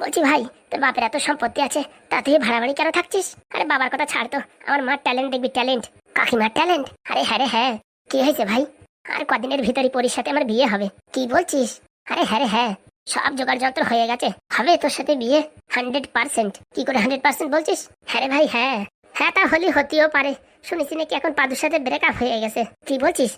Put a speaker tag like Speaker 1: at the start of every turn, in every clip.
Speaker 1: বলছি, ভাই, তোর বাপের এত সম্পত্তি আছে, তা তুই ভাড়া বাড়ি কেন থাকছিস? আরে, বাবার কথা ছাড় তো, আমার মার ট্যালেন্ট দেখবি, ট্যালেন্ট। কাকিমার ট্যালেন্ট? আরে হ্যাঁ হ্যাঁ। কি হয়েছে ভাই? আর কদিনের ভিতরে পরির সাথে আমার বিয়ে হবে। কি বলছিস? আরে হ্যাঁ রে হ্যাঁ সব জোগাড় যন্ত্র হয়ে গেছে, হবে তোর সাথে বিয়ে হান্ড্রেড পার্সেন্ট কি করে হান্ড্রেড পার্সেন্ট বলছিস? হ্যাঁ রে ভাই হ্যাঁ। হ্যাঁ তা হলি হতেও পারে। শুনেছি নাকি এখন পাদুর সাথে ব্রেকআপ হয়ে গেছে। কি বলছিস?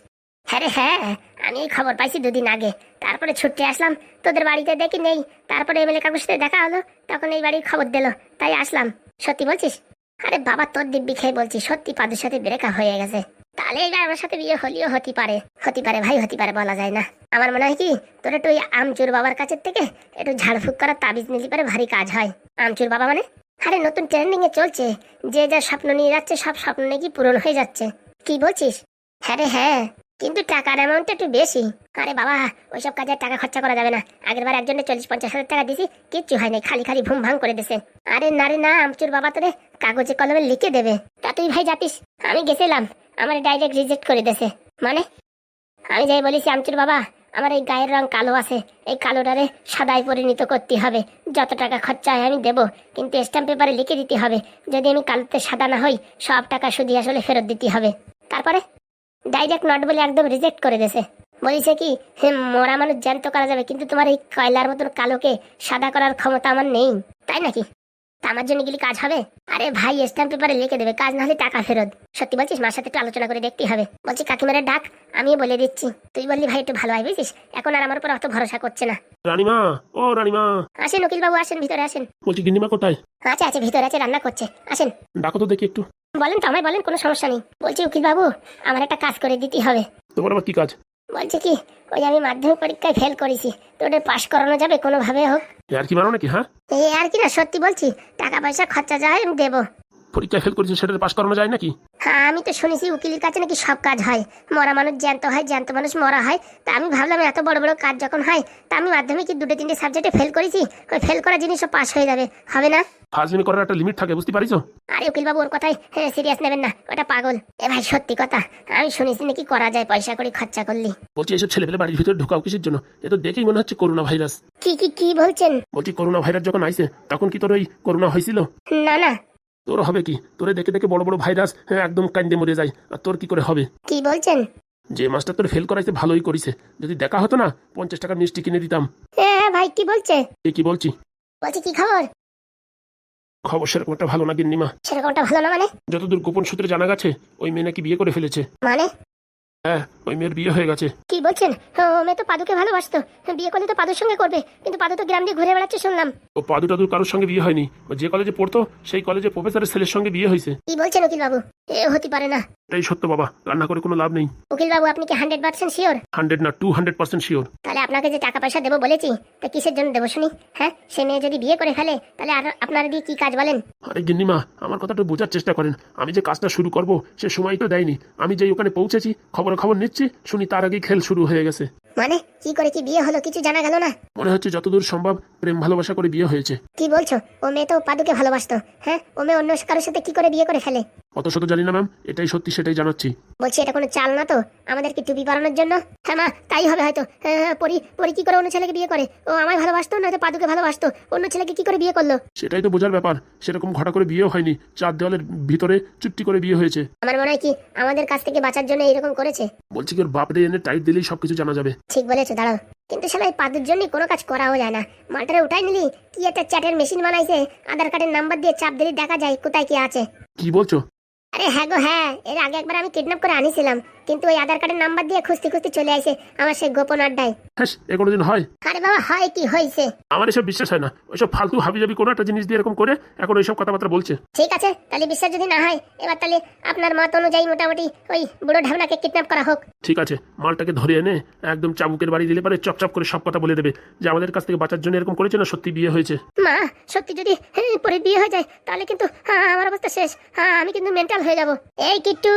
Speaker 1: হ্যাঁ হ্যাঁ আমি এই খবর পাইছি দুদিন আগে। তারপরে ছুটতে আসলাম, তোদের বাড়িতে দেখি নেই। তারপরে এমএলএ কাকুর সাথে দেখা হলো, তখন এই বাড়ির খবর দিল, তাই আসলাম। সত্যি বলছিস? আরে বাবা, তোর দিব্যি খেয়ে বলছি, সত্যি পাদুর সাথে ব্রেকা হয়ে গেছে। তাহলে এবার আমার সাথে বিয়ে হলেও হতে পারে হতে পারে ভাই, হতে পারে বলা যায় না। আমার মনে হয় কি, তোর একটু ওই আমচুর বাবার কাছের থেকে একটু ঝাড়ফুঁক করার তাবিজ নিলে পারে ভারী কাজ হয়। আমচুর বাবা মানে? আরে নতুন ট্রেন্ডিং এ চলছে, যে যা স্বপ্ন নিয়ে যাচ্ছে, সব স্বপ্ন নাকি পূরণ হয়ে যাচ্ছে। কি বলছিস? হ্যাঁ রে হ্যাঁ। কিন্তু টাকার অ্যামাউন্ট একটু বেশি। আরে বাবা, ওইসব কাজে টাকা খরচা করা যাবে না। আগের বার একজনের চল্লিশ পঞ্চাশ হাজার টাকা দিছি, কিচ্ছু হয় নাই খালি খালি ভুম ভাং করে দিছে। আরে না রে না, আমচুর বাবা তোরে, কাগজে কলমে লিখে দেবে। তা তুই ভাই যাতিস, আমি গেছিলাম, আমার ডাইরেক্ট রিজেক্ট করে দেছে। মানে? আমি যাই বলেছি, আমচুর বাবা, আমার এই গায়ের রং কালো আছে, এই কালোটারে সাদায় পরিণত করতে হবে। যত টাকা খরচা হয় আমি দেবো, কিন্তু স্ট্যাম্প পেপারে লিখে দিতে হবে। যদি আমি কালোতে সাদা না হই, সব টাকা শুধু আসলে ফেরত দিতে হবে। তারপরে? ডাইরেক্ট নট বলে একদম রিজেক্ট করে দেছে বলেছে কি হে মরা মানুষ জ্যান্ত করা যাবে কিন্তু তোমার এই কয়লার মতন কালোকে সাদা করার ক্ষমতা আমার নেই। তাই নাকি? আমার জন্য গেলে কাজ হবে? আরে ভাই স্ট্যাম্প পেপারে লিখে দেবে কাজ না হলে টাকা ফেরত। সত্যি বলছিস মার সাথে একটু আলোচনা করে দেখতে হবে। বলছি কাকিমারের ডাক আমিও বলে দিচ্ছি। তুই বললি ভাই একটু ভালো হয় বুঝিস? এখন আর আমার উপর অত ভরসা করছে না।
Speaker 2: রানিমা ও রানিমা।
Speaker 1: আসেন উকিল বাবু আসেন ভিতরে আসেন।
Speaker 2: বলছি গিন্নিমা কোথায়?
Speaker 1: আছে আছে ভিতরে আছে রান্না করছে। আসেন।
Speaker 2: ডাকো তো দেখি একটু।
Speaker 1: বলেন তো আমায় বলেন কোনো সমস্যা নেই। বলছি উকিল বাবু আমার একটা কাজ করে দিতে হবে।
Speaker 2: তোমার আবার কি কাজ?
Speaker 1: বলছে কি ওই আমি মাধ্যমিক পরীক্ষায় ফেল করেছি তো ওটা পাশ করানো যাবে কোনোভাবে হোক।
Speaker 2: আর কি মারো নাকি হ্যাঁ?
Speaker 1: এই আর কি না সত্যি বলছি টাকা পয়সা খরচা যায় আমি দেবো।
Speaker 2: পরীক্ষায় ফেল করেছে সেটা পাস করানো যায় নাকি?
Speaker 1: হ্যাঁ আমি তো শুনেছি উকিলের কাছে নাকি সব কাজ হয়। মরা মানুষ জ্যান্ত হয় জ্যান্ত মানুষ মরা হয়। তা আমি ভাবলাম এত বড় বড় কাজ যখন হয় তা আমি মাধ্যমিক দুটো তিনটে সাবজেক্টে ফেল করেছি। ওই ফেল করা জিনিসও পাস হয়ে যাবে। হবে না?
Speaker 2: ফাজলিমি করার একটা লিমিট থাকে বুঝতে পারিস
Speaker 1: আরে উকিল বাবু ওর কথাই সিরিয়াস নেবেন না ওটা পাগল। এ ভাই সত্যি কথা আমি শুনেছি নাকি করা যায় পয়সা করে খরচা করলি।
Speaker 2: বলছি এসব ছেলেপেলে বাড়ির ভিতরে ঢোকাও কিসের জন্য? এ তো দেখেই মনে হচ্ছে করোনা ভাইরাস।
Speaker 1: কি কি কি বলছেন?
Speaker 2: বলছি করোনা ভাইরাস যখন আইছে তখন কি তোর ওই করোনা হয়েছিল?
Speaker 1: না না
Speaker 2: তোর হবে কি? তোরে দেখে দেখে বড় বড় ভাইরাস হ্যাঁ একদম কান্দে মরে যায়। আর তোর কি করে হবে?
Speaker 1: কি বলছেন?
Speaker 2: যে মাস্টার তোর ফেল করাইছে ভালোই করিছে। যদি দেখা হতো না পঞ্চাশ টাকার মিষ্টি কিনে দিতাম।
Speaker 1: হ্যাঁ ভাই কি বলছে?
Speaker 2: এ কি বলছি?
Speaker 1: বলছি কি খবর?
Speaker 2: খবর সেরকম একটা ভালো না গিন্নিমা।
Speaker 1: সেরকমটা ভালো না মানে?
Speaker 2: যতদূর গোপন সূত্রে জানা গেছে ওই মেয়ে নাকি বিয়ে করে ফেলেছে।
Speaker 1: মানে?
Speaker 2: হ্যাঁ ওই মেয়ের বিয়ে হয়ে গেছে।
Speaker 1: কি বলছেন? ও মেয়ে তো পাদুকে ভালোবাসতো। বিয়ে করলে তো পাদুর সঙ্গে করবে। কিন্তু পাদু তো গ্রাম দিয়ে ঘুরে বেড়াচ্ছে শুনলাম।
Speaker 2: ও পাদু টাদুর কারোর সঙ্গে বিয়ে হয়নি। ও যে কলেজে পড়তো সেই কলেজে প্রফেসরের ছেলের সঙ্গে বিয়ে হয়েছে।
Speaker 1: কি বলছেন উকিল বাবু এ হতে পারে না।
Speaker 2: এটাই সত্য বাবা রান্না করে কোনো লাভ নেই।
Speaker 1: উকিল বাবু আপনি কি হান্ড্রেড পার্সেন্ট শিওর
Speaker 2: হান্ড্রেড না টু হান্ড্রেড পার্সেন্ট শিওর।
Speaker 1: তাহলে আপনাকে যে টাকা পয়সা দেবো বলেছি তা কিসের জন্য দেবো শুনি? হ্যাঁ সে মেয়ে যদি বিয়ে করে ফেলে তাহলে আর আপনারা দিয়ে কি কাজ বলেন?
Speaker 2: আরে গিন্নিমা আমার কথাটা বোঝার চেষ্টা করেন। আমি যে কাজটা শুরু করব সে সময় তো দেয়নি। আমি যেই ওখানে পৌঁছেছি খবর খবর নিচ্ছি শুনি তার আগেই খেল শুরু হয়ে গেছে।
Speaker 1: মানে কি করে কি বিয়ে হলো কিছু জানা গেল না?
Speaker 2: মনে হচ্ছে যতদূর সম্ভব প্রেম ভালোবাসা করে বিয়ে হয়েছে।
Speaker 1: কি বলছো? ও মেয়ে তো পাদুকে ভালোবাসতো। হ্যাঁ ও মেয়ে অন্য কারোর সাথে কি করে বিয়ে করে ফেলে?
Speaker 2: অত শত জানি না ম্যাম। এটাই সত্যি সেটাই জানাচ্ছি।
Speaker 1: বলছি এটা কোনো চাল না তো? আমাদের কি টুপি পরানোর জন্য? হ্যাঁ মা তাই হবে হয়তো। হ্যাঁ, হ্যাঁ, পরি পরি কি করে অন্য ছেলেকে বিয়ে করে? ও আমায় ভালোবাসতো নয়তো পাদুকে ভালোবাসতো? অন্য ছেলেকে কি করে বিয়ে করল?
Speaker 2: সেটাই তো বোঝার ব্যাপার। সেরকম ঘটা করে বিয়েও হয়নি। চার দেওয়ালের ভিতরে চুপটি করে বিয়ে হয়েছে।
Speaker 1: আমার মনে হয় কি আমাদের কাছ থেকে বাঁচার জন্য এরকম করেছে।
Speaker 2: বলছি কি ওর বাপরে এনে টাইট দিলেই সবকিছু জানা যাবে।
Speaker 1: ঠিক বলেছ দাঁড়াও। কিন্তু শালা এই পাদুর জন্য কোনো কাজ করাও যায় না। মালটারে উঠাই নিলি কি একটা চ্যাটের মেশিন বানাইছে আধার কার্ডের নাম্বার দিয়ে চাপ দিলে দেখা যায় কোথায় কি আছে।
Speaker 2: কি বলছো?
Speaker 1: আরে হ্যাঁ গো হ্যাঁ এর আগে একবার আমি কিডন্যাপ করে আনিছিলাম কিন্তু ওই আধার কার্ডের নাম্বার দিয়ে খুঁজতে খুঁজতে চলে আসে আমার সেই গোপন আড্ডায়।
Speaker 2: হ্যাঁ এ কোনোদিন হয়?
Speaker 1: আরে বাবা হয় কি হয়েছে?
Speaker 2: আমার এসব বিশ্বাস হয় না। ওইসব ফালতু হাবি যাবি কোনো একটা জিনিস দিয়ে এরকম করে এখন ওইসব কথাবার্তা বলছে।
Speaker 1: ঠিক আছে তাহলে বিশ্বাস যদি না হয় এবার তাহলে আপনার মত অনুযায়ী মোটামুটি ওই বুড়ো ঢাবনাকে কিডন্যাপ করা হোক।
Speaker 2: ঠিক আছে মালটাকে ধরে এনে একদম চাবুকের বাড়ি দিলে পারে চপচপ করে সব কথা বলে দেবে। যে আমাদের কাছ থেকে বাঁচার জন্য এরকম করেছে না সত্যি বিয়ে হয়েছে?
Speaker 1: মা সত্যি যদি হ্যাঁ, পরে বিয়ে হয়ে যায় তাহলে কিন্তু হ্যাঁ, আমার অবস্থা শেষ। হ্যাঁ আমি কিন্তু মেন্টাল হয়ে যাব। এই কিট্টু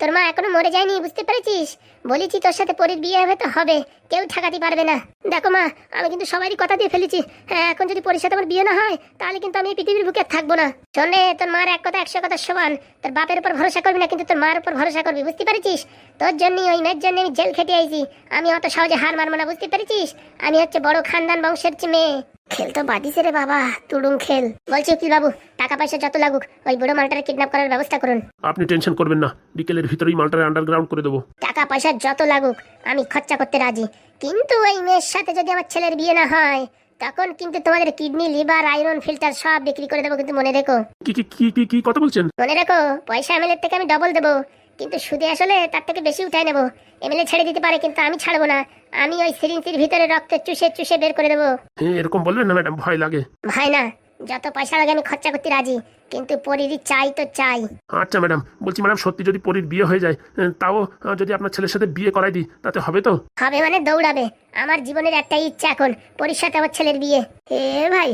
Speaker 1: তোর মা এখনও মরে যায়নি, বুঝতে পেরেছিস? বলেছি তোর সাথে পরীর বিয়ে হবে তো হবে, কেউ ঠেকাতে পারবে না। দেখো মা, আমি কিন্তু সবারই কথা দিয়ে ফেলেছি। হ্যাঁ এখন যদি পরীর সাথে আমার বিয়ে না হয়, তাহলে কিন্তু আমি পৃথিবীর বুকে থাকব না। শোনে তোর মার এক কথা, একশো কথা সমান। তোর বাপের উপর ভরসা করবি না, কিন্তু তোর মার উপর ভরসা করবি, বুঝতে পেরেছিস? তোর জন্য ওই মেয়ের জন্য আমি জেল খেটে আইছি। আমি অত সহজে হার মারবো না, বুঝতে পেরেছিস? আমি হচ্ছে বড় খানদান বংশের মেয়ে। খেল তো বাদিছে রে বাবা তুড়ুম খেল। বলছি উকিল বাবু টাকা পয়সা যত লাগুক ওই বুড়ো মালটারে কিডন্যাপ করার ব্যবস্থা করুন।
Speaker 2: আপনি টেনশন করবেন না বিকেলের ভিতরেই মালটারে আন্ডারগ্রাউন্ড করে দেবো।
Speaker 1: টাকা পয়সা যত লাগুক আমি খরচা করতে রাজি। কিন্তু ওই মেয়ের সাথে যদি আমার ছেলের বিয়ে না হয় তখন কিন্তু তোমাদের কিডনি লিভার আয়রন ফিল্টার সব বিক্রি করে দেবো কিন্তু মনে রেখো।
Speaker 2: কি কি কি কি কি কথা বলছেন?
Speaker 1: মনে রেখো পয়সা এমএলএর থেকে আমি ডবল দেবো। কিন্তু সুদে আসলে তার থেকে বেশি উঠাই নেব। এমএলএ ছেড়ে দিতে পারে কিন্তু আমি ছাড়বো না। আমি ওই সিরিঞ্জির ভিতরে রক্ত চুষে চুষে বের করে দেবো।
Speaker 2: হ্যাঁ এরকম বলবেন না ম্যাডাম? ভয় লাগে।
Speaker 1: ভাই না। যত পয়সা লাগে আমি খরচা করতে রাজি। কিন্তু পরিরই চাই তো চাই।
Speaker 2: আচ্ছা ম্যাডাম। বলছি ম্যাডাম সত্যি যদি পরীর বিয়ে হয়ে যায় তাও যদি আপনার ছেলের সাথে বিয়ে করাই দিই তাতে হবে তো?
Speaker 1: হবে মানে দৌড়াবে। আমার জীবনের একটাই ইচ্ছা এখন পরির সাথে আমার ছেলের বিয়ে। হে ভাই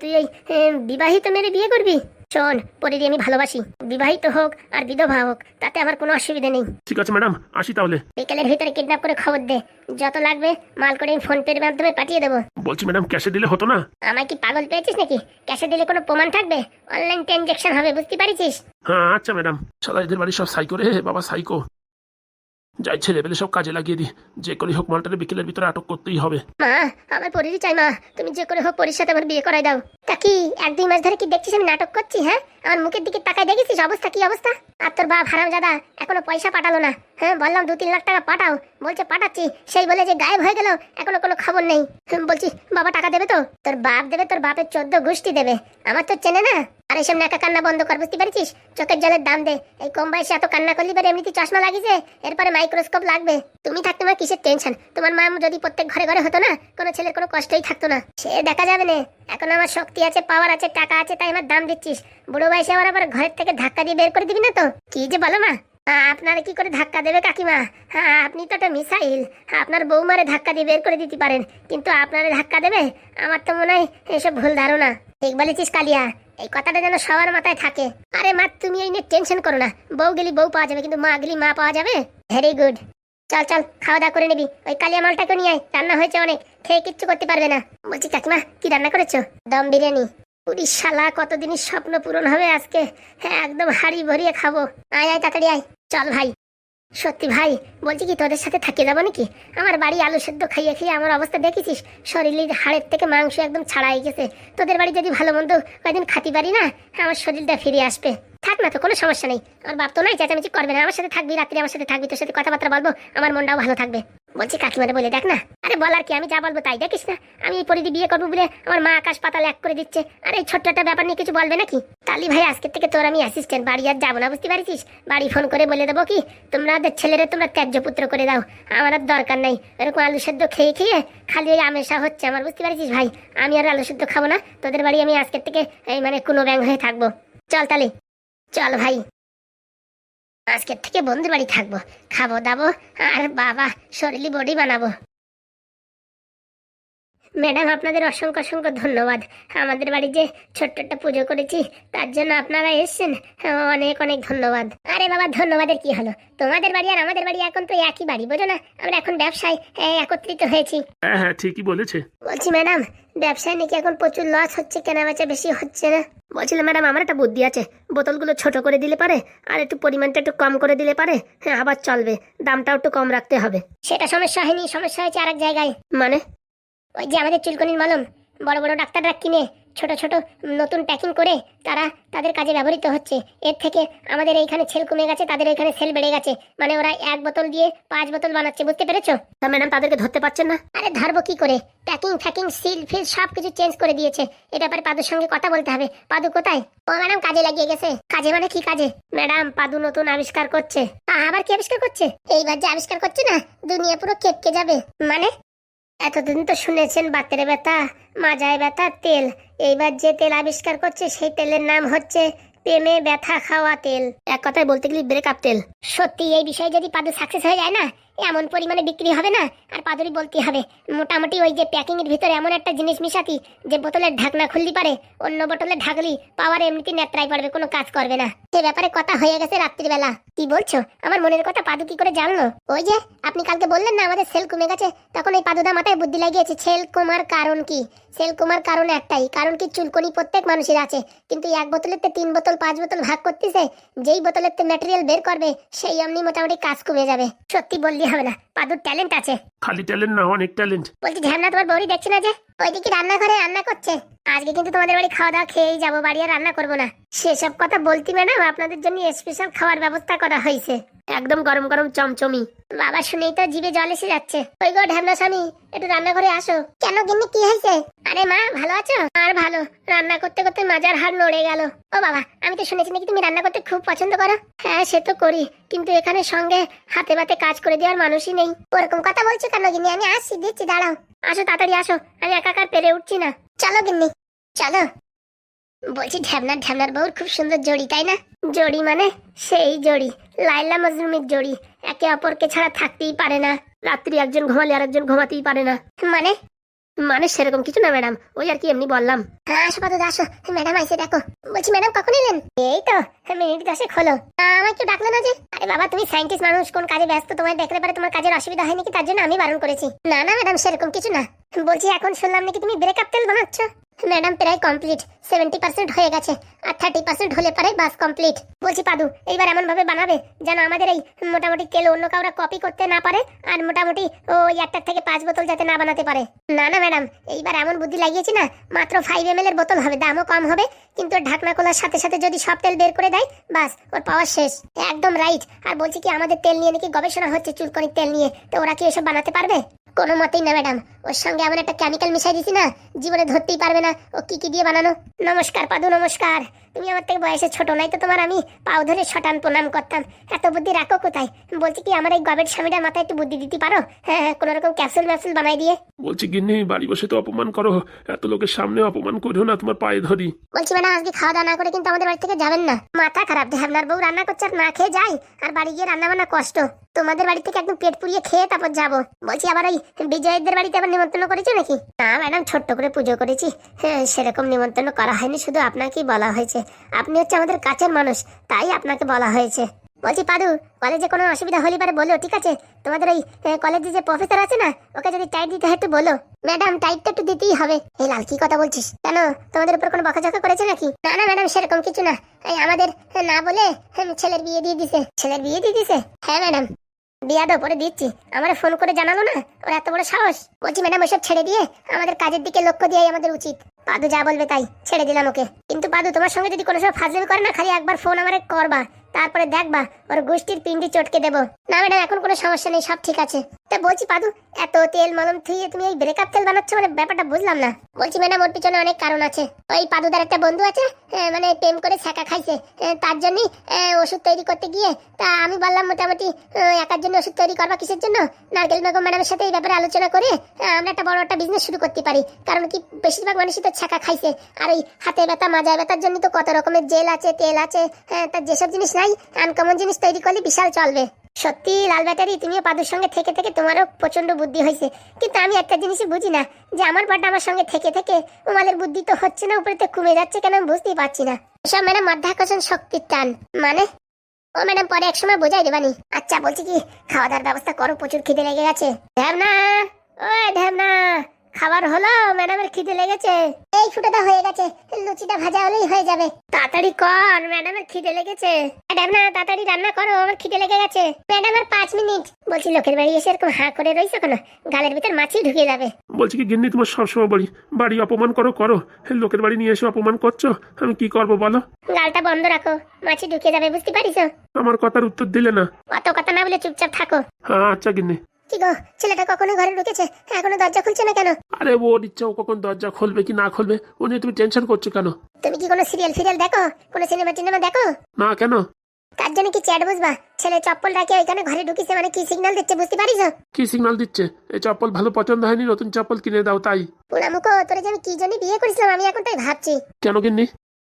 Speaker 1: তুই ওই হে, বিবাহিত মেরে বিয়ে করবি? শোন পরিদি আমি ভালোবাসি। বিবাহিত হোক আর বিধবা হোক তাতে আমার কোনো অসুবিধা নেই।
Speaker 2: ঠিক আছে ম্যাডাম আসি তাহলে।
Speaker 1: বিকেলের ভিতরে কিডন্যাপ করে খবর দে। যত লাগবে মাল করে আমি ফোন পের মাধ্যমে পাঠিয়ে দেবো।
Speaker 2: বলছি ম্যাডাম ক্যাশে দিলে হতো না?
Speaker 1: আমায় কি পাগল পেয়েছিস নাকি? ক্যাশে দিলে কোনো প্রমাণ থাকবে? অনলাইন ট্রানজ্যাকশন হবে বুঝতে পারিছিস?
Speaker 2: হ্যাঁ আচ্ছা ম্যাডাম। সবাই এদের বাড়ি সব সাইকো রে বাবা সাইকো। যাই ছেলে পেলে সব কাজে লাগিয়ে দিই যে করে হোক মালটারে বিকেলের ভিতরে আটক করতেই হবে।
Speaker 1: মা, আমার পরিরই চাই মা। তুমি যে করে হোক পরির সাথে আমার বিয়ে করাই দাও। তা কি, এক দুই মাস ধরে কি দেখছিস আমি নাটক করছি হ্যাঁ? আমার মুখের দিকে তাকায় দেখেছিস অবস্থা, কি অবস্থা? আর তোর বাপ হারাম দাদা এখনও পয়সা পাঠালো না। হ্যাঁ বললাম দু তিন লাখ টাকা পাঠাও। বলছে, পাঠাচ্ছি। সেই বলে যে গায়েব হয়ে গেল, এখনও কোনো খবর নেই। বলছি, বাবা টাকা দেবে তো? তোর বাপ দেবে, তোর বাপের চোদ্দ গোষ্ঠী দেবে। আমার তো চেনে না। আর এসব নাকা কান্না বন্ধ কর, বুঝতে পারছিস? চোখের জলের দাম দে। এই কম বয়সে এত কান্না করলি পরে এমনিতে চশমা লাগিছে এরপরে মাইক্রোস্কোপ লাগবে। তুমি থাকতে তোমার কিসের টেনশন তোমার মা যদি প্রত্যেক ঘরে ঘরে হতো না, কোনো ছেলের কোনো কষ্টই থাকতো না। সে দেখা যাবে না। এখন আমার শক্তি আছে পাওয়ার আছে, টাকা আছে, তাই আমার দাম দিচ্ছিস। বুড়ো বয়সে আবার আবার ঘরের থেকে ধাক্কা দিয়ে বের করে দিবি না তো? কি যে বলো মা। আপনারা কি করে ধাক্কা দেবে কাকিমা? হ্যাঁ আপনি তো একটা মিসাইল। আপনার বৌমারে ধাক্কা দিয়ে বের করে দিতে পারেন। কিন্তু আপনারে ধাক্কা দেবে? আমার তো মনে হয় এসব ভুল ধারণা। ঠিক বলেছিস কালিয়া। এই কথাটা যেন সবার মাথায় থাকে। আরে মা, তুমি এই নিয়ে টেনশন করো না। বউ গেলি বউ পাওয়া যাবে, কিন্তু মা গেলি মা পাওয়া যাবে? ভেরি গুড চল চল, খাওয়া দাওয়া করে নিবি। ওই কালিয়া মালটাকে নিয়ে আয়। রান্না হয়েছে অনেক। খেয়ে কিচ্ছু করতে পারবে না। বলছি কাকিমা, কি রান্না করেছ? দম বিরিয়ানি। পুরি শালা কতদিনই স্বপ্ন পূরণ হবে আজকে? হ্যাঁ একদম হাড়ি ভরিয়ে খাব। আয় আয়, তাড়াতাড়ি আয়। চল ভাই। সত্যি ভাই, বলছি কি তোদের সাথে থাকিয়ে যাব নাকি? আমার বাড়ি আলু সেদ্ধ খাইয়ে খেয়ে আমার অবস্থা দেখেছিস? শরীরের হাড়ের থেকে মাংস একদম ছাড়াই গেছে। তোদের বাড়ি যদি ভালো মন্দ কয়েকদিন খাতি পারি না, আমার শরীরটা ফিরে আসবে। থাক না তো, কোনো সমস্যা নেই। আমার বাপ তো নাই, চেঁচামেচি করবে না। আমার সাথে থাকবি, রাত্রি আমার সাথে থাকবি, তোর সাথে কথাবার্তা বলব, আমার মনটাও ভালো থাকবে। বলছি কাকিমারে বলে দেখ না। আরে বলার কি, আমি যা বলব তাই দেখিস না। আমি এই পরিধি বিয়ে করব বলে আমার মা আকাশ পাতাল এক করে দিচ্ছে। আর এই ছোট্ট একটা ব্যাপার নিয়ে কিছু বলবে নাকি? তালি ভাই, আজকের থেকে তোর আমি অ্যাসিস্ট্যান্ট বাড়ি আর যাব না, বুঝতে পারছিস? বাড়ি ফোন করে বলে দেবো কি, তোমরা ছেলেরে তোমরা ত্যায্য পুত্র করে দাও। আমার আর দরকার নাই। এরকম আলু সেদ্ধ খেয়ে খেয়ে খালি ওই আমেশা হচ্ছে আমার, বুঝতে পারছিস ভাই? আমি আর আলু সেদ্ধ খাব না। তোদের বাড়ি আমি আজকের থেকে, এই মানে কোনো ব্যাং হয়ে থাকব। চল তালি চল ভাই। আজকের থেকে বন্ধু বাড়ি থাকব। খাব দাবো আর বাবা শরীরই বডি বানাবো। ম্যাডাম আপনাদের অসংখ্য অসংখ্য ধন্যবাদ। আমাদের বাড়ি যে ছোট্ট একটা পুজো করেছি তার জন্য আপনারা এসেছেন। অনেক অনেক ধন্যবাদ। আরে বাবা ধন্যবাদের কি হলো? তোমাদের বাড়ি আর আমাদের বাড়ি এখন তো একই বাড়ি বোঝো না? আমরা এখন ব্যবসায় একত্রিত হয়েছি।
Speaker 2: হ্যাঁ হ্যাঁ ঠিকই বলেছে।
Speaker 1: বলছি ম্যাডাম ব্যবসায় নাকি এখন প্রচুর লস হচ্ছে কেনা বেচা বেশি হচ্ছে না?
Speaker 3: বলছিলাম ম্যাডাম আমার একটা বুদ্ধি আছে। বোতলগুলো ছোট করে দিলে পারে আর একটু পরিমাণটা একটু কম করে দিলে পারে হ্যাঁ আবার চলবে। দামটাও একটু কম রাখতে হবে।
Speaker 1: সেটা সমস্যা হয়নি সমস্যা হয়েছে আরেক জায়গায়।
Speaker 3: মানে?
Speaker 1: ওই যে আমাদের চুলকনির মলম বড় বড় ডাক্তাররা কিনে ছোট ছোট নতুন প্যাকিং করে তারা তাদের কাজে ব্যবহৃত হচ্ছে। এর থেকে আমাদের এইখানে সেল কমে গেছে তাদের ওইখানে সেল বেড়ে গেছে। মানে ওরা এক বোতল দিয়ে পাঁচ বোতল বানাচ্ছে বুঝতে পেরেছ?
Speaker 3: তা ম্যাডাম তাদেরকে ধরতে পারছেন না?
Speaker 1: আরে ধরবো কি করে? প্যাকিং ফ্যাকিং সিল ফিল সব কিছু চেঞ্জ করে দিয়েছে। এটা ব্যাপারে পাদুর সঙ্গে কথা বলতে হবে। পাদু কোথায়? ও ম্যাডাম কাজে লাগিয়ে গেছে। কাজে মানে কি কাজে?
Speaker 3: ম্যাডাম পাদু নতুন আবিষ্কার করছে।
Speaker 1: আবার কি আবিষ্কার করছে? এইবার যে আবিষ্কার করছে না দুনিয়া পুরো কেটকে যাবে। মানে?
Speaker 3: এতদিন তো শুনেছেন বাতের ব্যথা, মাজায় ব্যথা, তেল। এইবার যে তেল আবিষ্কার করছে, সেই তেলের নাম হচ্ছে প্রেমে ব্যথা খাওয়া তেল। এক কথায় বলতে গেলে ব্রেকআপ তেল।
Speaker 1: সত্যি, এই বিষয়ে যদি পাদু সাকসেস হয়ে যায় না এমন পরিমাণে বিক্রি হবে না, আর পাদুরই বলতে হবে। মোটামুটি ওই যে প্যাকিং এর ভিতরে এমন একটা জিনিস মিশাতি, যে বোতলের ঢাকনা খুললি পারে, অন্য বোতলে ঢাকলি, পাওয়ার এমনিতে নেত্রাই পড়বে কোনো কাজ করবে না। সে ব্যাপারে কথা হয়ে গেছে রাত্রিবেলা। কি বলছো? আমার মনের কথা পাদু কি করে জানলো? ওই যে, আপনি কালকে বললেন না আমাদের সেল কমে গেছে, তখন এই পাদুদা মাথায় বুদ্ধি লাগিয়েছে, সেল কমার কারণ কি? সেল কমার কারণ একটাই, কারণ কি চুলকনি প্রত্যেক মানুষের আছে, কিন্তু এক বোতলের তে তিন বোতল, পাঁচ বোতল ভাগ করতেছে, যেই বোতলের তে ম্যাটেরিয়াল বের করবে, সেই অমনি মোটামুটি কাজ কমে যাবে। সত্যি বললি হবে না। পাদুর ট্যালেন্ট আছে।
Speaker 2: খালি ট্যালেন্ট না অনেক ট্যালেন্ট
Speaker 1: বলছি ঝ্যামনা তোমার বৌরি দেখছি না যে? ওইদিকে রান্নাঘরে রান্না করছে। আজকে কিন্তু তোমাদের বাড়ি খাওয়া দাওয়া খেয়েই যাব, বাড়ি আর রান্না করব না। সেসব কথা বলতি ম্যাডাম, আপনাদের জন্য স্পেশাল খাওয়ার ব্যবস্থা করা হয়েছে।
Speaker 3: একদম গরম গরম চমচমি।
Speaker 1: বাবা শুনেই তো জিভে জল এসে যাচ্ছে। ওই গো ঢ্যামনা স্বামী, একটু রান্নাঘরে আসো। কেন গিন্নি, কি হয়েছে? আরে মা, ভালো আছো? আর ভালো। রান্না করতে করতে মাজার হাড় নড়ে গেল। ও বাবা, আমি তো শুনেছি নাকি তুমি রান্না করতে খুব পছন্দ করো? হ্যাঁ সে তো করি। কিন্তু এখানে সঙ্গে হাতে বাতে কাজ করে দেওয়ার মানুষই নেই। ওরকম কথা বলছো কেন গিন্নি? আমি আসছি, দিচ্ছি, দাঁড়াও। আসো তাড়াতাড়ি আসো, আমি একাকার পেরে উঠছি না। চলো গিন্নি, চলো। বলছি ঢ্যাবনার ঢ্যাবনার বউর খুব সুন্দর জড়ি, তাই না? জড়ি মানে সেই জড়ি লাইলা মজলুমের জড়ি। একে অপরকে ছাড়া থাকতেই পারে না।
Speaker 3: রাত্রি একজন ঘুমালে আর একজন ঘুমাতেই পারে না।
Speaker 1: মানে?
Speaker 3: মানে সেরকম কিছু না, ম্যাডাম। ওই আর কি এমনি বললাম।
Speaker 1: হ্যাঁ আসো পাতো আসো। ম্যাডাম, আইসে দেখো। বলছি, ম্যাডাম, কখন এলেন? এই তো মিনিট দশেক হলো আমায় কেউ ডাকলো না যে? আরে বাবা, তুমি মানুষ, কোন কাজে ব্যস্ত? তোমায় দেখলে পারে তোমার কাজের অসুবিধা তার জন্য আমি বারণ করেছি। না না ম্যাডাম সেরকম কিছু না। বলছি, এখন শুনলাম নাকি তুমি ব্রেকআপ তেল বানাচ্ছ? ম্যাডাম প্রায় কমপ্লিট সেভেন্টি পার্সেন্ট হয়ে গেছে। আর থার্টি পার্সেন্ট হলে পারে বাস কমপ্লিট বলছি, পাদু, এইবার বানাবে যেন আমাদের এই মোটামুটি তেল অন্য কপি করতে না পারে আর মোটামুটি ওই একটার থেকে পাঁচ বোতল যাতে না বানাতে পারে। না না ম্যাডাম এইবার এমন বুদ্ধি লাগিয়েছি না, মাত্র ফাইভ এম এর বোতল হবে, দামও কম হবে। কিন্তু ঢাকনা খোলার সাথে সাথে যদি সব তেল বের করে দেয়, বাস, ওর পাওয়ার শেষ। একদম রাইট আর বলছি কি, আমাদের তেল নিয়ে নাকি গবেষণা হচ্ছে চুলকনির তেল নিয়ে। তো ওরা কি এসব বানাতে পারবে? কোনো মতেই না ম্যাডাম ওর সঙ্গে এমন একটা কেমিক্যাল মিশাই দিছি না জীবনে ধরতেই পারবে না। ও কি কি দিয়ে বানানো? নমস্কার পাদু নমস্কার। তুমি আমার থেকে বয়সে ছোট নাই তো তোমার আমি পাও ধরে শটান প্রণাম করতাম। এত বুদ্ধি রাখো কোথায়? বলছি কি আমার এই গবেট স্বামীটার মাথায় একটু বুদ্ধি দিতে পারো? হ্যাঁ হ্যাঁ কোনো রকম ক্যাপসুল ম্যাপসুল বানাই দিয়ে।
Speaker 2: বলছি গিন্নি বাড়ি বসে তো অপমান করো। এত লোকের সামনে অপমান করো না তোমার পায়ে ধরি।
Speaker 1: বলছি ম্যাডাম আজকে খাওয়া দাওয়া না করে কিন্তু আমাদের বাড়ি থেকে যাবেন না। মাথা খারাপ আপনার বউ রান্না করছে আর না খেয়ে যাই আর বাড়ি গিয়ে রান্না বান্না কষ্ট। তোমাদের বাড়ি থেকে একদম পেট পুড়িয়ে খেয়ে তারপর যাব। বলছি আবার ওই বিজয়দের বাড়িতে আবার নিমন্ত্রণ করেছ নাকি? না, ম্যাডাম, ছোট্ট করে পুজো করেছি। হ্যাঁ সেরকম নিমন্ত্রণ করা হয়নি, শুধু আপনাকেই বলা হয়েছে। আপনি হচ্ছে আমাদের কাছের মানুষ, তাই আপনাকে বলা হয়েছে। বলছি পাদু কলেজে কোনো অসুবিধা হলে পারে বলো, ঠিক আছে? তোমাদের ওই কলেজে যে প্রফেসর আছে না, ওকে যদি টাইট দিতে হয় একটু বলো। ম্যাডাম টাইটটা একটু দিতেই হবে। এই লাল, কি কথা বলছিস? কেন, তোমাদের উপর কোনো বকাঝকা করেছে নাকি? না না, ম্যাডাম, সেরকম কিছু না। আমাদের না বলে ছেলের বিয়ে দিয়ে দিছে। ছেলের বিয়ে দিয়ে দিছে? হ্যাঁ ম্যাডাম। বিয়া পরে দিচ্ছি। আমার ফোন করে জানালো না? ওর এত বড় সাহস। বলছি, ম্যাডাম, ওইসব ছেড়ে দিয়ে আমাদের কাজের দিকে লক্ষ্য দেওয়াই আমাদের উচিত। পাদু যা বলবে তাই, ছেড়ে দিলাম ওকে। কিন্তু পাদু, তোমার সঙ্গে যদি কোনো সময় ফাজলামি করে না, খালি একবার ফোন আমার করবা। তারপরে দেখবা ওর গোষ্ঠীর পিন্ডি চটকে দেবো। না ম্যাডাম, এখন কোনো সমস্যা নেই, সব ঠিক আছে। তা বলছি পাদু, এত তেল মলম থুইয়ে তুমি এই ব্রেকআপ তেল বানাচ্ছ মানে ব্যাপারটা বুঝলাম না। বলছি ম্যাডাম, ওর পিছনে অনেক কারণ আছে। ওই পাদুদার একটা বন্ধু আছে মানে প্রেম করে ছ্যাঁকা খাইছে। তার জন্যই ওষুধ তৈরি করতে গিয়ে, তা আমি বললাম মোটামুটি একার জন্য ওষুধ তৈরি করবা কিসের জন্য? নারকেল বেগম ম্যাডামের সাথে এই ব্যাপারে আলোচনা করে আমরা একটা বড় একটা বিজনেস শুরু করতে পারি। কারণ কি, বেশিরভাগ মানুষই তো ছ্যাঁকা খাইছে। আর ওই হাতে ব্যথা, মাজায় ব্যথার জন্য তো কত রকমের জেল আছে, তেল আছে হ্যাঁ তার যেসব জিনিস নাই আনকমন জিনিস তৈরি করলে বিশাল চলবে। সত্যি, লাল ব্যাটারি, তুমিও পাদুর সঙ্গে থেকে থেকে তোমারও প্রচণ্ড বুদ্ধি হয়েছে। কিন্তু আমি একটা জিনিসই বুঝি না, যে আমার পাটা আমার সঙ্গে থেকে থেকে তোমাদের বুদ্ধি তো হচ্ছে না, উপরে তো কমে যাচ্ছে কেন আমি বুঝতেই পারছি না। সব ম্যাডাম মাধ্যাকর্ষণ শক্তির টান। মানে? ও ম্যাডাম, পরে এক সময় বোঝাই দেবানি। আচ্ছা বলছি কি খাওয়া দাওয়ার ব্যবস্থা করো, প্রচুর খিদে লেগে গেছে। ঢ্যাবনা! ওই ঢ্যাবনা! খাবার হলো, ম্যাডামের খিদে লেগেছে। এই ফুটোটা হয়ে গেছে। ভাজা হলেই হয়ে যাবে। তাড়াতাড়ি কর ম্যাডামের খিদে লেগেছে। ঢ্যাবনা তাড়াতাড়ি রান্না করো আমার খিদে লেগে গেছে। ম্যাডাম আর পাঁচ মিনিট। বলছি লোকের বাড়ি এসে এরকম হাঁ করে রইছো কেন? গালের ভিতর মাছি ঢুকে যাবে।
Speaker 2: বলছি কি গিন্নি তোমার সবসময় বাড়ি বাড়ি অপমান করো করো। লোকের বাড়ি নিয়ে এসে অপমান করছ? আমি কি করব বলো?
Speaker 1: গালটা বন্ধ রাখো মাছি ঢুকে যাবে বুঝতে পারিস
Speaker 2: আমার কথার উত্তর দিলে না।
Speaker 1: অত কথা না বলে চুপচাপ থাকো।
Speaker 2: হ্যাঁ আচ্ছা গিন্নি।
Speaker 1: কি গো? ছেলেটা কখনো ঘরে ঢুকেছে? এখনও দরজা খুলছে না কেন?
Speaker 2: আরে ওর ইচ্ছা ও কখন দরজা খুলবে কি না খুলবে? ও নিয়ে তুমি টেনশন করছ কেন?
Speaker 1: তুমি কি কোনো সিরিয়াল ফিরিয়াল দেখো? কোনো সিনেমা টিনেমা দেখো?
Speaker 2: না কেন?
Speaker 1: তার জন্য কি চ্যাট বুঝবা ছেলে চপ্পল রাখে ওইখানে ঘরে ঢুকিছে মানে কি সিগন্যাল দিচ্ছে বুঝতে পারিস?
Speaker 2: কি সিগন্যাল দিচ্ছে? এই চপ্পল ভালো পছন্দ হয়নি নতুন চপ্পল কিনে দাও তাই।
Speaker 1: পোড়ামুখো তোরে যে আমি কি জন্য বিয়ে করেছিলাম আমি এখন তাই ভাবছি।
Speaker 2: কেন গিন্নি?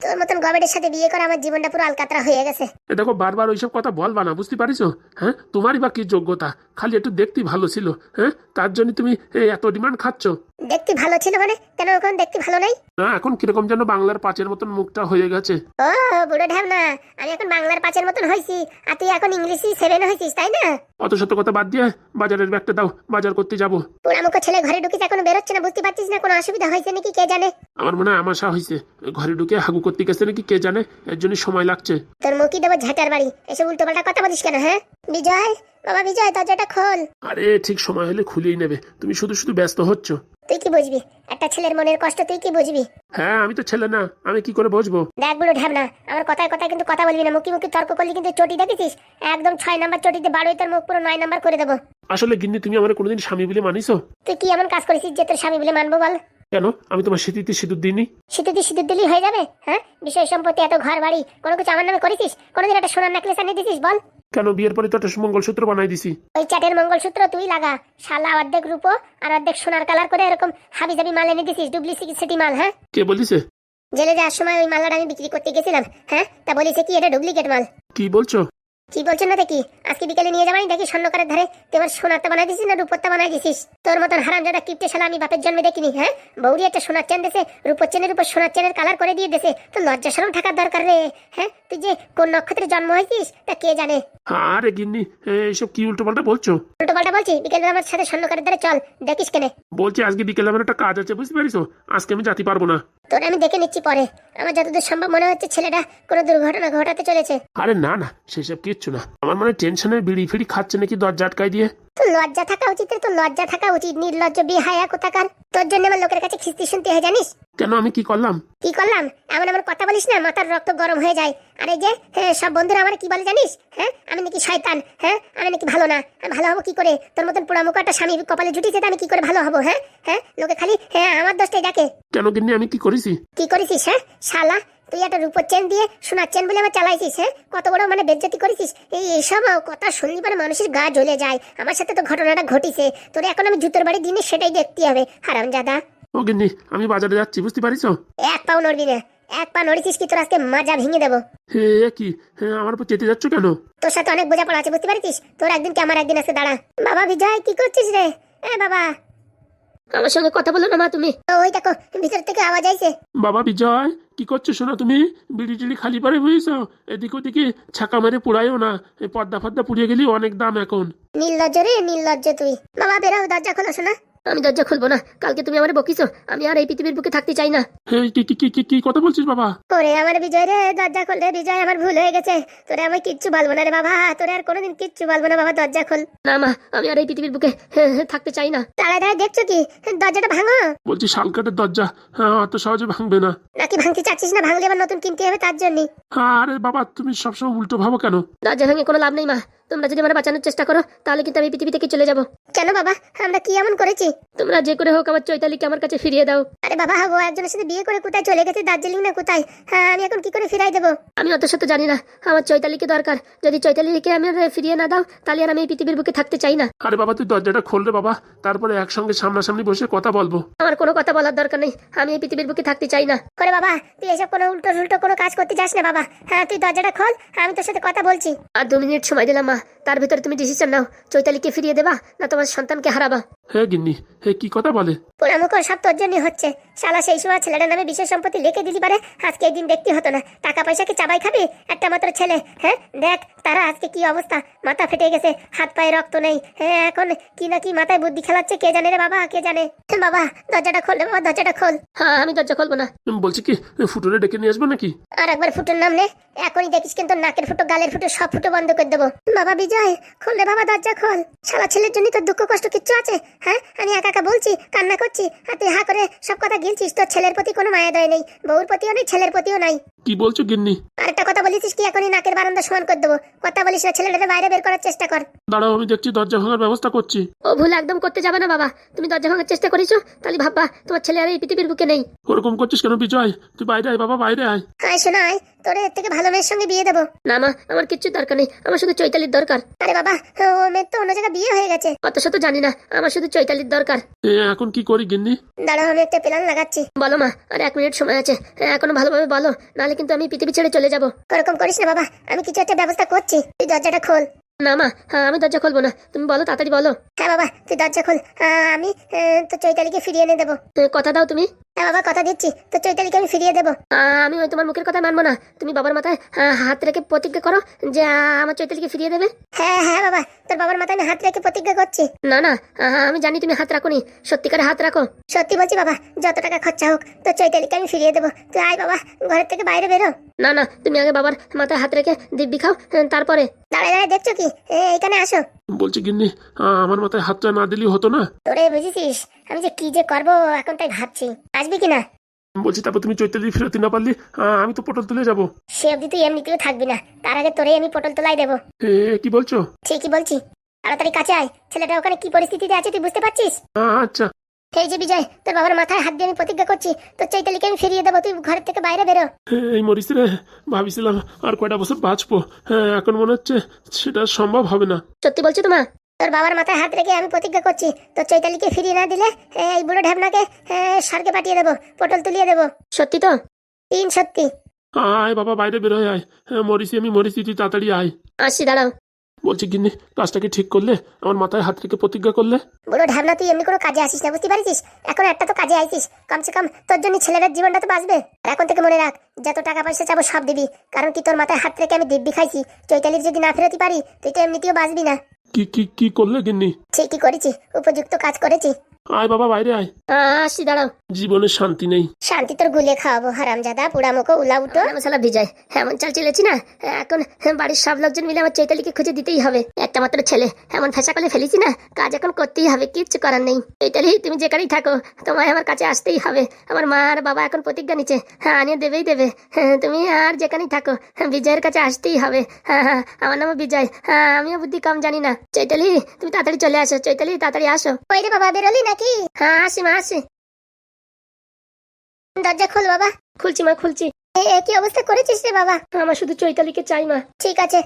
Speaker 1: তোর মতন গবেটের সাথে বিয়ে করে আমার জীবনটা পুরো আলকাতরা হয়ে গেছে।
Speaker 2: এ দেখো বারবার ওইসব কথা বলবা না বুঝতে পারিছো? হ্যাঁ? তোমারই বা কি যোগ্যতা? খালি একটু দেখতে ভালো ছিল হ্যাঁ? তার জন্য তুমি এ, এত ডিমান্ড খাচ্ছ।
Speaker 1: দেখতে ভালো ছিল মানে? কেন ওখান দেখতে ভালো নাই?
Speaker 2: না এখন কীরকম যেন বাংলার পাঁচের মতন মুখটা হয়ে গেছে।
Speaker 1: ও বুড়ো ঢ্যাম না আমি এখন বাংলার পাঁচের মতন হয়েছি আর তুই এখন ইংলিশই সেভেন হয়েছিস তাই না?
Speaker 2: অত শত কথা বাদ দিয়ে বাজারের ব্যাগটা দাও বাজার করতে যাব।
Speaker 1: পোড়ামুখো ছেলে ঘরে ঢুকিছে এখনও বেরোচ্ছে না বুঝতে পারছিস না কোনো অসুবিধা হয়েছে নাকি কে জানে?
Speaker 2: আমার মনে হয় আমাশা হয়েছে ঘরে ঢুকে হাগু করতে করতে গেছে নাকি কে জানে এর জন্য সময় লাগছে।
Speaker 1: তোর মুখই দেবো ঝাঁটার বাড়ি? এসব উল্টো পাল্টা কথা বলিস কেন হ্যাঁ? বিজয় বাবা বিজয় দরজাটা খোল।
Speaker 2: আরে ঠিক সময় হলে খুলেই নেবে। তুমি শুধু শুধু ব্যস্ত হচ্ছ।
Speaker 1: তুই কি বুঝবি? একটা ছেলের মনের কষ্ট তুই কি বুঝবি?
Speaker 2: হ্যাঁ আমি তো ছেলে না আমি কি করে বুঝব?
Speaker 1: দেখ বুড়ো ঢ্যাব না আমার কথায় কথায় কিন্তু কথা বলবি না। মুখি মুখি তর্ক করলি কিন্তু চটি দেখেছিস? একদম ছয় নাম্বার চটিতে বারোই তোর মুখ পুরো নয় নাম্বার করে দেবো।
Speaker 2: আসলে গিন্নি তুমি আমার কোনোদিন স্বামী বলে মানিছো?
Speaker 1: তুই কি এমন কাজ করেছিস যে তোর স্বামী বলে মানবো বল?
Speaker 2: কেন? আমি তোমার স্মৃতিতে সিঁদুর দিইনি।
Speaker 1: শীতে সিঁদুর দিলেই হয়ে যাবে হ্যাঁ? বিষয় সম্পত্তি এত ঘর বাড়ি কোনো কিছু আমার নামে করেছিস? কোনোদিন একটা সোনার নেকলেস আনিয়ে দিছিস বল।
Speaker 2: কেন বিয়ের পরে তো একটা মঙ্গলসূত্র বানাই দিছি?
Speaker 1: ওই চ্যাটের মঙ্গলসূত্র তুই লাগা। শালা অর্ধেক রূপো আর অর্ধেক সোনার কালার করে এরকম হাবি জাবি মাল এনে দিছিস ডুপ্লিসিটি মাল হ্যাঁ?
Speaker 2: কে বলিছে?
Speaker 1: জেলে যাওয়ার সময় ওই মালটা আমি বিক্রি করতে গেছিলাম হ্যাঁ? তা বলিছে কি এটা ডুপ্লিকেট মাল?
Speaker 2: কি বলছো?
Speaker 1: কি বলছেন না দেখি? আজকে বিকেলে নিয়ে যাবানি দেখি স্বর্ণকারের ধারে? তুই আমার সোনারটা বানাই দিছিস না রূপরটা বানাই দিছিস? তোর মতন হারাম যারা কিপটে শালা আমি বাপের জন্মে দেখিনি হ্যাঁ? বৌরি একটা সোনার চেন দেশে রূপর চেনের উপর সোনার চেনের কালার করে দিয়ে দেশে তো লজ্জা সরম থাকার দরকার রে হ্যাঁ? তুই যে কোন নক্ষত্রে জন্ম হয়েছিস তা কে জানে?
Speaker 2: আরে গিন্নি এইসব কি উল্টো পাল্টা বলছো?
Speaker 1: উল্টো পাল্টা বলছি বিকেলবেলা আমার সাথে স্বর্ণকারের ধারে চল দেখিস কেনে।
Speaker 2: বলছি আজকে বিকেলে আমার একটা কাজ আছে বুঝতে পারিস আজকে আমি যেতে পারব না।
Speaker 1: তোর আমি দেখে নিচ্ছি পরে। আমার যতদূর সম্ভব মনে হচ্ছে ছেলেটা কোনো দুর্ঘটনা ঘটাতে চলেছে।
Speaker 2: আরে না না সেসব কিচ্ছু না। আমার মানে টেনশনের বিড়ি ফিড়ি খাচ্ছে নাকি দরজা আটকাই দিয়ে।
Speaker 1: লজ্জা থাকা উচিত তোর লজ্জা থাকা উচিত। নির্লজ্জ বিহায়া কোথাকার? তোর জন্য আমার লোকের কাছে খিস্তি শুনতে হয় জানিস?
Speaker 2: কেন আমি কি করলাম?
Speaker 1: কি করলাম? এমন এমন কথা বলিস না মাথার রক্ত গরম হয়ে যায়। আর এই যে হ্যাঁ, সব বন্ধুরা আমার কি বলে জানিস? হ্যাঁ আমি নাকি শয়তান হ্যাঁ আমি নাকি ভালো না। আমি ভালো হব কি করে? তোর মতন পোড়া মুখ একটা স্বামী কপালে জুটিছে তো আমি কি করে ভালো হব হ্যাঁ? হ্যাঁ লোকে খালি হ্যাঁ আমার দোষটাই ডাকে
Speaker 2: কেন গিন্নি আমি কি করেছি?
Speaker 1: কি করেছিস হ্যাঁ? শালা তুই একটা রূপোর চেন দিয়ে সোনার চেন বলে আমার চালাইছিস হ্যাঁ? কত বড় মানে বেজ্জতি করেছিস। এই এইসব কথা শুনলি পরে মানুষের গা জ্বলে যায়। আমার সাথে তো ঘটনাটা ঘটিছে। তোর এখন আমি জুতোর বাড়ি দিনে সেটাই দেখতে হবে। হারাম জাদা
Speaker 2: ও গিন্নি আমি বাজারে যাচ্ছি বুঝতে পারিস
Speaker 1: এক পাও নড়বি না। এক পা নড়িছিস কি তোর আজকে মাজা ভেঙে দেবো?
Speaker 2: হে কি? হ্যাঁ আমার উপর চেতে যাচ্ছ কেন?
Speaker 1: তোর সাথে অনেক বোঝাপড়া আছে বুঝতে পারছিস তোর একদিন কি আমার একদিন আছে দাঁড়া। বাবা বিজয় কি করছিস রে? এ বাবা।
Speaker 3: আমার সঙ্গে কথা বলো না মা তুমি।
Speaker 1: ওই দেখো ভিতর থেকে আওয়াজ আইছে।
Speaker 2: বাবা বিজয়। কি করছ শোনা, তুমি বিড়ি টিড়ি খালি পারে বুঝেছ এদিক ওদিকে ছাকা মারে পুড়াইও না। পর্দা ফর্দা পুড়িয়ে গেলি অনেক দাম এখন।
Speaker 1: নির্লজ্জ রে, নির্লজ্জ তুই। বাবা বেরো, দরজা খোলো, শোনা।
Speaker 3: আমি দরজা খুলবো না। কালকে তুমি আমার বকিছো আমি আর এই পৃথিবীর বুকে থাকতে চাই না।
Speaker 2: হ্যাঁ কি কি কি কি কি কথা বলছিস বাবা?
Speaker 1: ওরে আমার বিজয় রে দরজা খুললে বিজয় আমার ভুল হয়ে গেছে। তোরে আমি কিচ্ছু বলব না রে বাবা তোরে আর কোনোদিন কিচ্ছু বলব না বাবা দরজা খোল।
Speaker 3: না মা আমি আর এই পৃথিবীর বুকে হ্যাঁ, হ্যাঁ, থাকতে চাই না।
Speaker 1: দাঁড়ায় দাঁড়ায় দেখছ কি? দরজাটা ভাঙো।
Speaker 2: বলছি শালকাটের দরজা হ্যাঁ অত সহজে ভাঙবে না।
Speaker 1: নাকি ভাঙতে চাচ্ছিস না? ভাঙলে আবার নতুন কিনতে হবে তার জন্য।
Speaker 2: আরে বাবা তুমি সবসময় উল্টো ভাবো কেন?
Speaker 3: দরজা ভেঙে কোনো লাভ নেই মা। তোমরা যদি আমার বাঁচানোর চেষ্টা করো তাহলে কিন্তু আমি পৃথিবী থেকে চলে যাব?
Speaker 1: কেন বাবা? আমরা কি এমন করেছি?
Speaker 3: তোমরা যে করে হোক আমার চৈতালিকে আমার কাছে ফিরিয়ে দাও।
Speaker 1: আরে বাবা ও একজনের সাথে বিয়ে করে কোথায় চলে গেছে? দার্জিলিং না কোথায়? হ্যাঁ আমি এখন কি করে ফিরাই দেবো?
Speaker 3: আমি অত শত জানি না। আমার চৈতালিকে দরকার। যদি চৈতালিকে আমি ফিরিয়ে না দাও তাহলে আর আমি এই পৃথিবীর বুকে থাকতে চাই না।
Speaker 2: আরে বাবা তুই দরজাটা খোলরে বাবা। তারপরে একসঙ্গে সামনাসামনি বসে কথা বলব।
Speaker 3: আমার কোনো কথা বলার দরকার নেই। আমি এই পৃথিবীর বুকে থাকতে চাই না।
Speaker 1: করে বাবা তুই এসব কোনো উল্টো উল্টো কোনো কাজ করতে যাস না বাবা। হ্যাঁ তুই দরজাটা খোল আমি তোর সাথে কথা বলছি।
Speaker 3: আর দু মিনিট সময় দিলাম মা। তার ভিতরে তুমি ডিসিশন নাও। চৈতালিকে ফিরিয়ে দেবা না তোমার সন্তানকে হারাবা।
Speaker 2: হ্যাঁ গিন্নি হে কি কথা বলে?
Speaker 1: পোড়ামুখ সব তোর জন্যই হচ্ছে। শালা সেই সময় ছেলেটার নামে বিশেষ সম্পত্তি লিখে দিলি পারে আজকে এই দিন দেখতে হতো না। টাকা পয়সা কি চাবাই খাবি? একটা মাত্র ছেলে হ্যাঁ? দেখ তারা আজকে কি অবস্থা? মাথা ফেটে গেছে হাত পায়ে রক্ত নেই। হ্যাঁ এখন কি না কি মাথায় বুদ্ধি খেলাচ্ছে কে জানে রে বাবা কে জানে? বাবা দরজাটা খোল বাবা দরজাটা খোল।
Speaker 3: হ্যাঁ আমি দরজা খুলবো না।
Speaker 2: বলছি কি ফুটোরে ডেকে নিয়ে আসব নাকি?
Speaker 1: আর একবার ফুটোর নাম নে এখনই দেখিস কিন্তু নাকের ফুটো গালের ফুটো সব ফুটো বন্ধ করে দেবো। বাবা বিজয় খোল রে বাবা দরজা খোল। শালা ছেলের জন্য তোর দুঃখ কষ্ট কিচ্ছু আছে। হ্যাঁ আমি একা একা বলছি কান্না করছি আর তুই হা করে সব কথা গিলছিস তোর ছেলের প্রতি কোনো মায়া দয় নেই বউর প্রতিও নেই ছেলের প্রতিও নাই।
Speaker 2: কি বলছো গিন্নি?
Speaker 1: আরেকটা কথা বলেছিস কি এখনই নাকের বারান্দা সমান করে দেবো। কথা বলিস না ছেলেটাকে বাইরে বের করার চেষ্টা কর।
Speaker 2: দাঁড়াও আমি দেখছি দরজা ভাঙার ব্যবস্থা করছি।
Speaker 3: ও ভুল একদম করতে যাবে না বাবা। তুমি দরজা ভাঙার চেষ্টা করেছ তাহলে ভাববা তোমার ছেলে আর এই পৃথিবীর বুকে নেই।
Speaker 2: ওরকম করছিস কেন বিজয়? তুই বাইরে আয় বাবা বাইরে আয়।
Speaker 1: আয় শোনা আয়। তোর এর থেকে ভালো মেয়ের সঙ্গে বিয়ে দেবো।
Speaker 3: না মা আমার কিচ্ছু দরকার নেই। আমার শুধু চৈতালির দরকার।
Speaker 1: আরে বাবা ও মেয়ের তো অন্য জায়গায় বিয়ে হয়ে গেছে।
Speaker 3: অত শত জানি না আমার শুধু চৈতালির দরকার।
Speaker 2: এ, এখন কি করি গিন্নি?
Speaker 1: দাঁড়াও আমি একটা প্ল্যান লাগাচ্ছি।
Speaker 3: বলো মা আর এক মিনিট সময় আছে। হ্যাঁ, এখনও ভালোভাবে বলো নাহলে কিন্তু আমি পৃথিবী ছেড়ে চলে যাব।
Speaker 1: ওরকম করিস না বাবা আমি কিছু একটা ব্যবস্থা করছি। তুই দরজাটা খোল।
Speaker 3: না মা হ্যাঁ আমি দরজা খুলবো না। তুমি বলো তাড়াতাড়ি বলো।
Speaker 1: হ্যাঁ বাবা তুই দরজা খোল। আহ, আমি আহ, তো চৈতালিকে ফিরিয়ে এনে দেবো।
Speaker 3: এ, কথা দাও তুমি।
Speaker 1: হ্যাঁ বাবা কথা দিচ্ছি। তো চৈতালিকে আমি ফিরিয়ে দেবো।
Speaker 3: আমি ওই তোমার মুখের কথা মানবো না। তুমি বাবার মাথায় হাত রেখে প্রতিজ্ঞা করো যে আমার চৈতালিকে ফিরিয়ে দেবে।
Speaker 1: হ্যাঁ হ্যাঁ বাবা তোর বাবার মাথায় আমি হাত রেখে প্রতিজ্ঞা করছি।
Speaker 3: না না আমি জানি তুমি হাত রাখোনি। সত্যিকারে হাত রাখো।
Speaker 1: সত্যি বলছি বাবা যত টাকা খরচা হোক তো চৈতালিকে আমি ফিরিয়ে দেবো। তুই আয় বাবা ঘরের থেকে বাইরে বেরো।
Speaker 3: না না তুমি আগে বাবার মাথায় হাত রেখে দিব্যি খাও তারপরে।
Speaker 1: দাঁড়ায় দাঁড়ায় দেখছ কি? এইখানে আসো।
Speaker 2: বলছি গিন্নি আমার মাথায় হাতটা না দিলেই হতো না?
Speaker 1: তোরে বুঝেছিস? আমি যে কি যে করব এখন তাই ভাবছি। আসবি কি না
Speaker 2: বলছি তারপর তুমি চৈতালি ফেরতি না পারলি আমি তো পটল তুলে যাব।
Speaker 1: সে অবধি তুই এমনিতেও থাকবি না। তার আগে তোরে আমি পটল তোলাই দেবো।
Speaker 2: এ কি বলছো?
Speaker 1: ঠিকই বলছি। তাড়াতাড়ি কাছে আয়। ছেলেটা ওখানে কি পরিস্থিতিতে আছে তুই বুঝতে পারছিস?
Speaker 2: আচ্ছা।
Speaker 1: এই যে বিজয় তোর বাবার মাথায় হাত দিয়ে আমি প্রতিজ্ঞা করছি তোর চৈতালিকে আমি ফিরিয়ে দেবো তুই ঘরের থেকে বাইরে বেরো।
Speaker 2: এই মরিস রে ভাবিছিলাম আর কয়টা বছর বাঁচবো। হ্যাঁ এখন মনে হচ্ছে সেটা সম্ভব হবে না।
Speaker 3: সত্যি বলছো তোমা
Speaker 1: তোর বাবার মাথায় হাত রেখে আমি প্রতিজ্ঞা করছি তোর চৈতালিকে ফিরিয়ে না দিলে এই বুড়ো ঢ্যাবনাকে সারকে পাঠিয়ে দেবো পটল তুলিয়ে দেবো।
Speaker 3: সত্যি তো?
Speaker 1: তিন সত্যি।
Speaker 2: আয় বাবা বাইরে বেরোয় আয়। হ্যাঁ মরিসি আমি মরিসি তুই তাড়াতাড়ি আয়।
Speaker 3: আসছি দাঁড়াও।
Speaker 2: বলছি গিন্নি কাজটাকে ঠিক করলে? আমার মাথায় হাত রেখে প্রতিজ্ঞা করলে?
Speaker 1: বলো ঢাবনা তুই এমনি কোনো কাজে আসিস না বুঝতে পারিস এখন একটা তো কাজে আইছিস। কমসে কম তোর জন্য ছেলেদের জীবনটা তো বাঁচবে। আর এখন থেকে মনে রাখ যত টাকা পয়সা চাবো সব দিবি। কারণ কি তোর মাথায় হাত রেখে আমি দিব্যি খাইছি। চৈতালির যদি না ফেরতি পারি তুই তো এমনিতেও বাঁচবি না।
Speaker 2: কি কি কি করলে গিন্নি?
Speaker 1: ঠিকই করেছি উপযুক্ত কাজ করেছি।
Speaker 2: আয় বাবা বাইরে আয়।
Speaker 3: আসছি দাঁড়াও।
Speaker 2: জীবনে শান্তি নেই।
Speaker 1: শান্তি তোর গুলে খাওয়াবো হারামজাদা পুড়ামুখো উলা উটো
Speaker 3: মশলা ভিজায় এমন চাল চেলেছি না? এখন বাড়ির সব লোকজন মিলে আমার চৈতালিকে খুঁজে দিতেই হবে। একটা মাত্র ছেলে এমন ফেসা করে ফেলেছি না? কাজ এখন করতেই হবে কিচ্ছু করার নেই। চৈতালি তুমি যেখানেই থাকো তোমায় আমার কাছে আসতেই হবে। আমার মা আর বাবা এখন প্রতিজ্ঞা নিচ্ছে। হ্যাঁ আনিয়ে দেবেই দেবে। হ্যাঁ, তুমি আর যেখানেই থাকো হ্যাঁ, বিজয়ের কাছে আসতেই হবে। হ্যাঁ হ্যাঁ আমার নাম বিজয়। হ্যাঁ আমিও বুদ্ধি কম জানি না। চৈতালি তুমি তাড়াতাড়ি চলে আসো। চৈতালি তাড়াতাড়ি আসো।
Speaker 1: ওই রে বাবা বেরোলি নাকি
Speaker 3: হ্যাঁ আসি মা, আসি।
Speaker 1: দরজা খোল বাবা।
Speaker 3: খুলছি মা, খুলছি।
Speaker 1: এ, কি অবস্থা করেছিস রে বাবা?
Speaker 3: আমার শুধু চৈতালিকে চাই মা।
Speaker 1: ঠিক আছে।